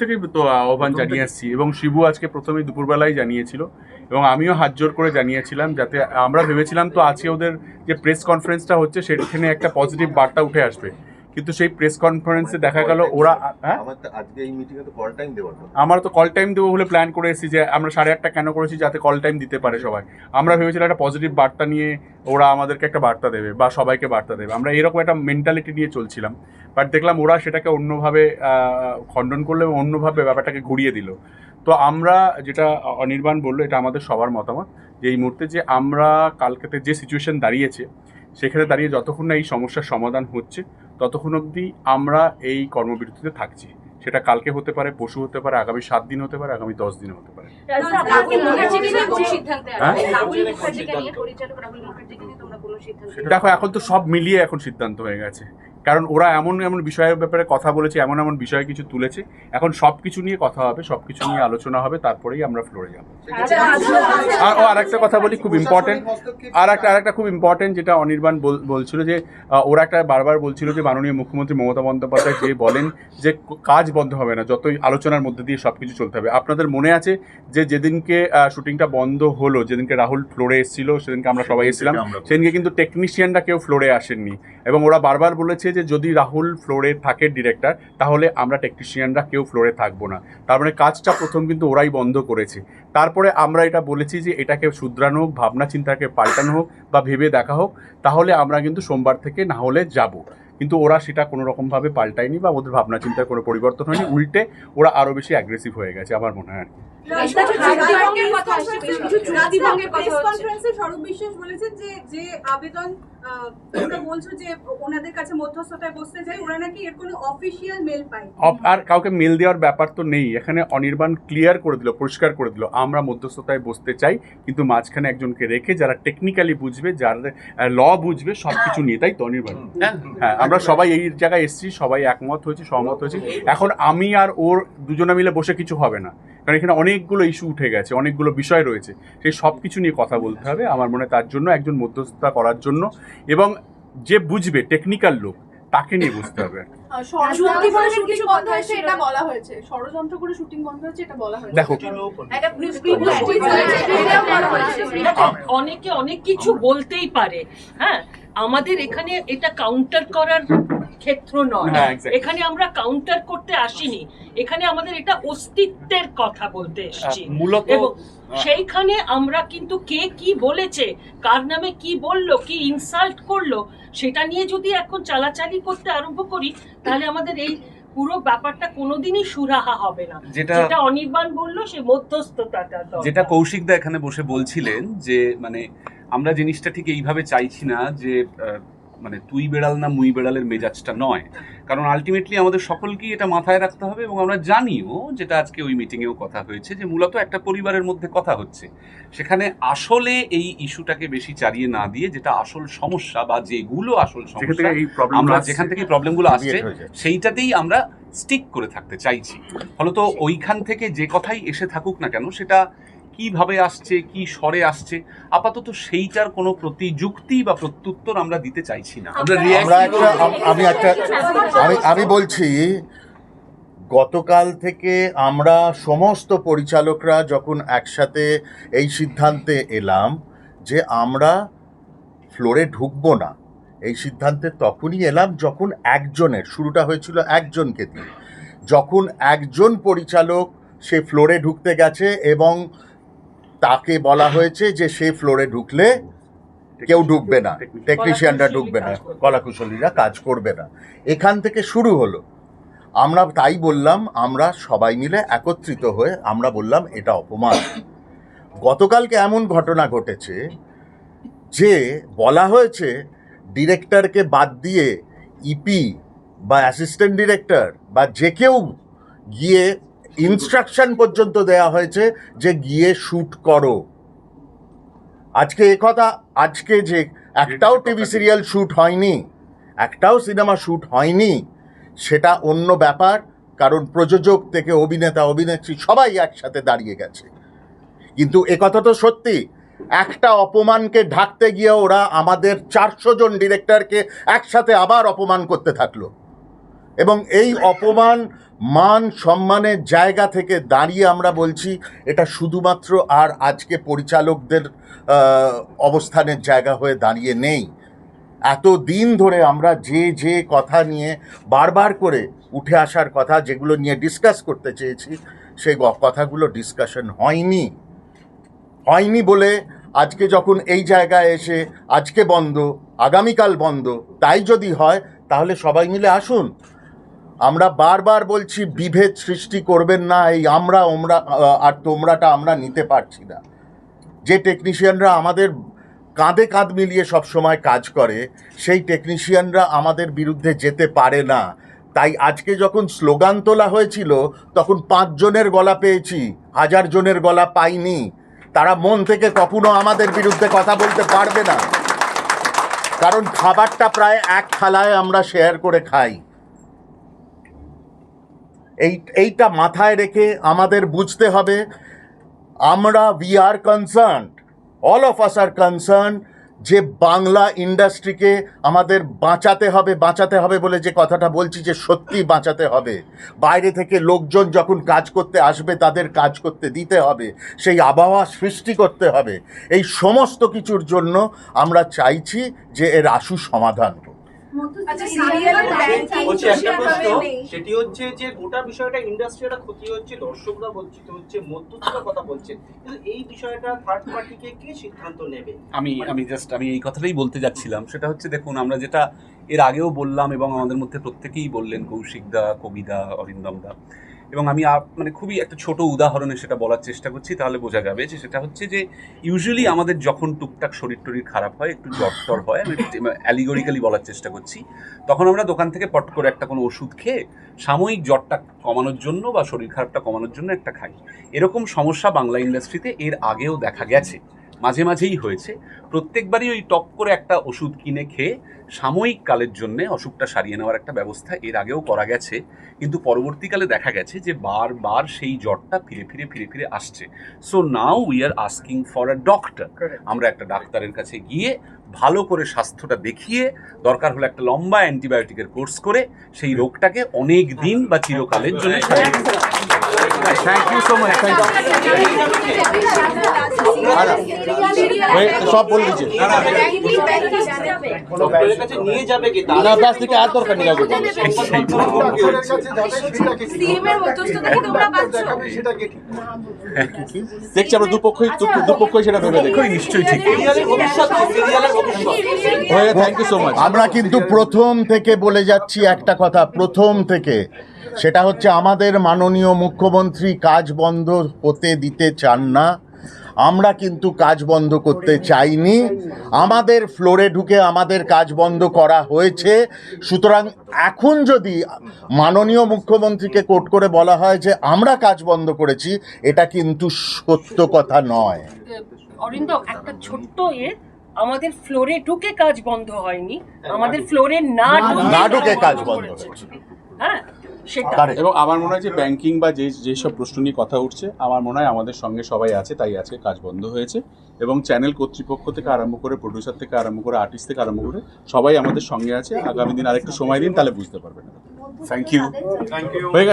থেকেই তো আহ্বান জানিয়ে আসছি এবং শিবু আজকে প্রথমেই দুপুরবেলায় জানিয়েছিল। এবং আমিও হাত জোর করে জানিয়েছিলাম যাতে আমরা ভেবেছিলাম তো আজকে ওদের যে প্রেস কনফারেন্সটা হচ্ছে সেখানে একটা পজিটিভ বার্তা উঠে আসবে। কিন্তু সেই প্রেস কনফারেন্সে দেখা গেল ওরা আমার তো আজকে এই মিটিংয়ে তো কল টাইম কথা। আমরা তো কল টাইম দেবো বলে প্ল্যান করে এসেছি যে আমরা সাড়ে আটটা কেন করেছি যাতে কল টাইম দিতে পারে সবাই। আমরা ভেবেছিলাম একটা পজিটিভ বার্তা নিয়ে ওরা আমাদেরকে একটা বার্তা দেবে বা সবাইকে বার্তা দেবে। আমরা এরকম একটা মেন্টালিটি নিয়ে চলছিলাম। বাট দেখলাম ওরা সেটাকে অন্যভাবে খণ্ডন করল এবং অন্যভাবে ব্যাপারটাকে ঘুরিয়ে দিল। তো আমরা যেটা অনির্বাণ বলল এটা আমাদের সবার মতামত যে এই মুহূর্তে যে আমরা কালকেতে যে সিচুয়েশন দাঁড়িয়েছে সেখানে দাঁড়িয়ে যতক্ষণ না এই সমস্যার সমাধান হচ্ছে ততক্ষণ অবধি আমরা এই কর্মবিরতিতে থাকছি। সেটা কালকে হতে পারে পশু হতে পারে আগামী সাত দিন হতে পারে আগামী দশ দিন হতে পারে। হ্যাঁ? দেখো এখন তো সব মিলিয়ে এখন সিদ্ধান্ত হয়ে গেছে। কারণ ওরা এমন এমন বিষয়ের ব্যাপারে কথা বলেছে এমন এমন বিষয় কিছু তুলেছে। এখন সব কিছু নিয়ে কথা হবে সব কিছু নিয়ে আলোচনা হবে তারপরেই আমরা ফ্লোরে যাব। আর ও আরেকটা কথা বলি খুব ইম্পর্টেন্ট আর একটা আরেকটা খুব ইম্পর্টেন্ট যেটা অনির্বাণ বলছিল যে ওরা একটা বারবার বলছিল যে মাননীয় মুখ্যমন্ত্রী মমতা বন্দ্যোপাধ্যায় যে বলেন যে কাজ বন্ধ হবে না যতই আলোচনার মধ্যে দিয়ে সব কিছু চলতে হবে। আপনাদের মনে আছে যে যেদিনকে শুটিংটা বন্ধ হলো যেদিনকে রাহুল ফ্লোরে এসেছিল সেদিনকে আমরা সবাই এসেছিলাম সেদিনকে কিন্তু টেকনিশিয়ানরা কেউ ফ্লোরে আসেননি। এবং ওরা বারবার বলেছে যে যদি রাহুল ফ্লোরে থাকে ডিরেক্টর তাহলে আমরা টেকনিশিয়ানরা কেউ ফ্লোরে থাকব না। তার মানে কাজটা প্রথম কিন্তু ওরাই বন্ধ করেছে। তারপরে আমরা এটা বলেছি যে এটাকে শুধরানো হোক, ভাবনা চিন্তাকে পাল্টানো হোক বা ভেবে দেখা হোক, তাহলে আমরা কিন্তু সোমবার থেকে না হলে যাব। কিন্তু ওরা সেটা কোনো রকমভাবে পাল্টায়নি বা ওদের ভাবনা চিন্তার কোনো পরিবর্তন হয়নি। উল্টে ওরা আরও বেশি অ্যাগ্রেসিভ হয়ে গেছে, আমার মনে হয় আর কি। রাজভঙ্গের কথা আসছে বেশ কিছু চুক্তিভঙ্গের কথা প্রেস স্বরূপ বিশ্বাস বলেছেন যে যে আবেদন তোমরা বলছো যে ওনাদের কাছে মধ্যস্থতায় বসতে চাই ওরা নাকি এর কোনো অফিসিয়াল মেল পাই আর কাউকে মেল দেওয়ার ব্যাপার তো নেই। এখানে অনির্বাণ ক্লিয়ার করে দিল পরিষ্কার করে দিল। আমরা মধ্যস্থতায় বসতে চাই কিন্তু মাঝখানে একজনকে রেখে যারা টেকনিক্যালি বুঝবে যারা ল বুঝবে সব কিছু নিয়ে। তাই তো অনির্বাণ? হ্যাঁ আমরা সবাই এই জায়গায় এসেছি সবাই একমত হয়েছি সহমত হয়েছি। এখন আমি আর ওর দুজনে মিলে বসে কিছু হবে না। কারণ এখানে অনেকগুলো ইস্যু উঠে গেছে অনেকগুলো বিষয় রয়েছে। সেই সব কিছু নিয়ে কথা বলতে হবে আমার মনে হয় তার জন্য একজন মধ্যস্থতা করার জন্য। এবং যে বুঝবে টেকনিক্যাল লোক তাকে নিয়ে বুঝতে হবে। আর কি। চুক্তিভঙ্গের শুটিং কিছু বন্ধ কথা হয়েছে। ছিল। এটা বলা হয়েছে। ষড়যন্ত্র করে শুটিং বন্ধ হয়েছে এটা বলা হয়েছে। দেখো অনেকে অনেক কিছু বলতেই পারে হ্যাঁ? আমাদের এখানে এটা কাউন্টার করার ক্ষেত্র নয়। হ্যাঁ, এখানে আমরা কাউন্টার করতে আসিনি। এখানে আমাদের এটা অস্তিত্বের কথা বলতে এসেছি। এবং সেইখানে আমরা কিন্তু কে কি বলেছে কার নামে কি বলল কি ইনসাল্ট করল সেটা নিয়ে যদি এখন চালাচালি করতে আরম্ভ করি তাহলে আমাদের এই পুরো ব্যাপারটা কোনোদিনই সুরাহা হবে না। যেটা যেটা অনির্বাণ বলল সে মধ্যস্থতাটা। যেটা কৌশিকদা এখানে বসে বলছিলেন যে মানে আমরা জিনিসটা ঠিক এইভাবে চাইছি না যে মানে তুই বেড়াল না মুই বেড়ালের মেজাজটা নয়। কারণ আলটিমেটলি আমাদের সকলকেই এটা মাথায় রাখতে হবে এবং আমরা জানিও যেটা আজকে ওই মিটিংয়েও কথা হয়েছে যে মূলত একটা পরিবারের মধ্যে কথা হচ্ছে। সেখানে আসলে এই ইস্যুটাকে বেশি চালিয়ে না দিয়ে যেটা আসল সমস্যা বা যেগুলো আসল সমস্যা আমরা যেখান থেকে প্রবলেমগুলো আসছে সেইটাতেই আমরা স্টিক করে থাকতে চাইছি। ফলত ওইখান থেকে যে কথাই এসে থাকুক না কেন সেটা কীভাবে আসছে কি স্বরে আসছে আপাতত সেইটার কোনো প্রতিযুক্তি বা প্রত্যুত্তর আমরা দিতে চাইছি না। আমরা একটা আমি একটা আমি আমি বলছি গতকাল থেকে আমরা সমস্ত পরিচালকরা যখন একসাথে এই সিদ্ধান্তে এলাম যে আমরা ফ্লোরে ঢুকবো না এই সিদ্ধান্তে তখনই এলাম যখন একজনের শুরুটা হয়েছিল একজনকে দিয়ে যখন একজন পরিচালক সে ফ্লোরে ঢুকতে গেছে এবং তাকে বলা হয়েছে যে সে ফ্লোরে ঢুকলে কেউ ঢুকবে না টেকনিশিয়ানরা ঢুকবে না কলাকুশলীরা কাজ করবে না। এখান থেকে শুরু হলো। আমরা তাই বললাম আমরা সবাই মিলে একত্রিত হয়ে আমরা বললাম এটা অপমান। গতকালকে এমন ঘটনা ঘটেছে যে বলা হয়েছে ডিরেক্টরকে বাদ দিয়ে ইপি বা অ্যাসিস্ট্যান্ট ডিরেক্টর বা যে কেউ গিয়ে ইনস্ট্রাকশন পর্যন্ত দেয়া হয়েছে যে গিয়ে শ্যুট করো। আজকে কথা আজকে যে একটাও টিভি সিরিয়াল শ্যুট হয়নি একটাও সিনেমা শ্যুট হয়নি সেটা অন্য ব্যাপার কারণ প্রযোজক থেকে অভিনেতা অভিনেত্রী সবাই একসাথে দাঁড়িয়ে গেছে। কিন্তু একথা তো সত্যি একটা অপমানকে ঢাকতে গিয়ে ওরা আমাদের চারশো জন ডিরেক্টরকে একসাথে আবার অপমান করতে থাকল। এবং এই অপমান, মান, সম্মানের জায়গা থেকে দাঁড়িয়ে আমরা বলছি, এটা শুধুমাত্র আর আজকে পরিচালকদের অবস্থানের জায়গা হয়ে দাঁড়িয়ে নেই। এত দিন ধরে আমরা যে যে কথা নিয়ে বারবার করে উঠে আসার কথা, যেগুলো নিয়ে ডিসকাস করতে চেয়েছি, সেই কথাগুলো ডিসকাশন হয়নি। হয়নি বলে আজকে যখন এই জায়গায় এসে আজকে বন্ধ, আগামীকাল বন্ধ, তাই যদি হয়, তাহলে সবাই মিলে আসুন। আমরা বারবার বলছি, বিভেদ সৃষ্টি করবেন না, এই আমরা, ওমরা আর তোমরাটা আমরা নিতে পারছি না। যে টেকনিশিয়ানরা আমাদের কাঁধে কাঁধ মিলিয়ে সব সময় কাজ করে, সেই টেকনিশিয়ানরা আমাদের বিরুদ্ধে যেতে পারে না। তাই আজকে যখন স্লোগান তোলা হয়েছিল, তখন পাঁচজনের গলা পেয়েছি, হাজার জনের গলা পাইনি। তারা মন থেকে কখনো আমাদের বিরুদ্ধে কথা বলতে পারবে না। কারণ খাবারটা প্রায় এক থালায় আমরা শেয়ার করে খাই। এই, এইটা মাথায় রেখে আমাদের বুঝতে হবে, আমরা we are concern all of us are concern যে বাংলা ইন্ডাস্ট্রিকে আমাদের বাঁচাতে হবে বাঁচাতে হবে বলে যে কথাটা বলছি যে সত্যি বাঁচাতে হবে। বাইরে থেকে লোকজন যখন কাজ করতে আসবে, তাদের কাজ করতে দিতে হবে, সেই আবহাওয়া সৃষ্টি করতে হবে। এই সমস্ত কিছুর জন্য আমরা চাইছি যে এর আশু সমাধান। আচ্ছা সিরিয়ালের ব্যাংকিং বলছি একটা প্রশ্ন সেটি হচ্ছে যে গোটা বিষয়টা ইন্ডাস্ট্রি ক্ষতি হচ্ছে দর্শকরা বঞ্চিত হচ্ছে মধ্যস্থরা কথা বলছে। কিন্তু এই বিষয়টা থার্ড পার্টিকে কে সিদ্ধান্ত নেবে? আমি আমি জাস্ট আমি এই কথাটাই বলতে যাচ্ছিলাম। সেটা হচ্ছে দেখুন আমরা যেটা এর আগেও বললাম এবং আমাদের মধ্যে প্রত্যেকেই বললেন কৌশিক দা কবিদা অরিন্দম দা। এবং আমি মানে খুবই একটা ছোট উদাহরণে সেটা বলার চেষ্টা করছি, তাহলে বোঝা যাবে যে সেটা হচ্ছে যে ইউজুয়ালি আমাদের যখন টুকটাক শরীর টরীর খারাপ হয়, একটু জ্বর টর হয়, আমি অ্যালিগরিক্যালি বলার চেষ্টা করছি, তখন আমরা দোকান থেকে পট করে একটা কোনো ওষুধ খেয়ে সাময়িক জ্বরটা কমানোর জন্য বা শরীর খারাপটা কমানোর জন্য একটা খাই। এরকম সমস্যা বাংলা ইন্ডাস্ট্রিতে এর আগেও দেখা গেছে, মাঝে মাঝেই হয়েছে। প্রত্যেকবারই ওই টপ করে একটা ওষুধ কিনে খেয়ে সাময়িক কালের জন্য অসুখটা সারিয়ে নেওয়ার একটা ব্যবস্থা এর আগেও করা গেছে কিন্তু পরবর্তীকালে দেখা গেছে যে বারবার সেই জ্বরটা ফিরে ফিরে ফিরে ফিরে আসছে। So now we are asking for a doctor আমরা একটা ডাক্তারের কাছে গিয়ে ভালো করে স্বাস্থ্যটা দেখিয়ে দরকার হলে একটা লম্বা অ্যান্টিবায়োটিকের কোর্স করে সেই রোগটাকে অনেক দিন বা চিরকালের জন্য। Thank you so much thank সব বলে দিচ্ছে। ডক্টরের কাছে নিয়ে যাবে কি না ব্যাস থেকে আর দরকার নেই কাউকে দেখছি আমরা দুপক্ষই দুপক্ষই সেটা ভেবে দেখি। নিশ্চয়ই ঠিক। থ্যাংক ইউ সো মাচ আমরা কিন্তু প্রথম থেকে বলে যাচ্ছি একটা কথা প্রথম থেকে। সেটা হচ্ছে আমাদের মাননীয় মুখ্যমন্ত্রী কাজ বন্ধ হতে দিতে চান না। আমরা কিন্তু কাজ বন্ধ করতে চাইনি। আমাদের ফ্লোরে ঢুকে আমাদের কাজ বন্ধ করা হয়েছে। সুতরাং এখন যদি মাননীয় মুখ্যমন্ত্রীকে কোট করে বলা হয় যে আমরা কাজ বন্ধ করেছি এটা কিন্তু সত্য কথা নয়। অরিন্দম একটা ছোট্ট এ আমাদের ফ্লোরে ঢুকে কাজ বন্ধ হয়নি। আমাদের ফ্লোরে না ঢুকে কাজ বন্ধ হয়েছে। হ্যাঁ সেটা এবং আমার মনে হয় যে ব্যাংকিং বা যে যেসব প্রশ্ন নিয়ে কথা উঠছে আমার মনে হয় আমাদের সঙ্গে সবাই আছে তাই আজকে কাজ বন্ধ হয়েছে। এবং চ্যানেল কর্তৃপক্ষ থেকে আরম্ভ করে প্রডিউসার থেকে আরম্ভ করে আর্টিস্ট থেকে আরম্ভ করে সবাই আমাদের সঙ্গে আছে। আগামী দিন আরেকটু সময় দিন তাহলে বুঝতে পারবেন। থ্যাংক ইউ হয়ে গেছে।